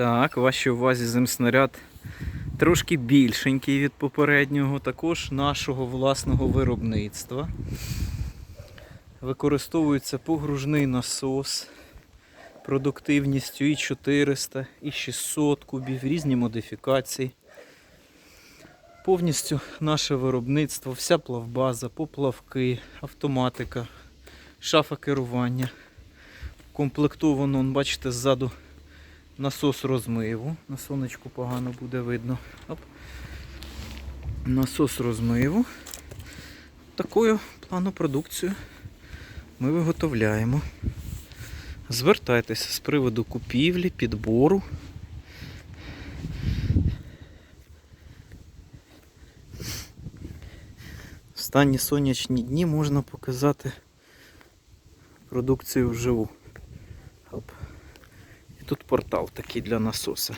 Так, вашій увазі земснаряд трошки більшенький від попереднього, також нашого власного виробництва. Використовується погружний насос продуктивністю і 400, і 600 кубів, різні модифікації. Повністю наше виробництво, вся плавбаза, поплавки, автоматика, шафа керування. Комплектовано, бачите, ззаду насос розмиву. На сонечку погано буде видно. Оп. Насос розмиву. Такою плану продукцію ми виготовляємо. Звертайтеся з приводу купівлі, підбору. Останні сонячні дні можна показати продукцію вживу. Оп. Тут портал такий для насоса.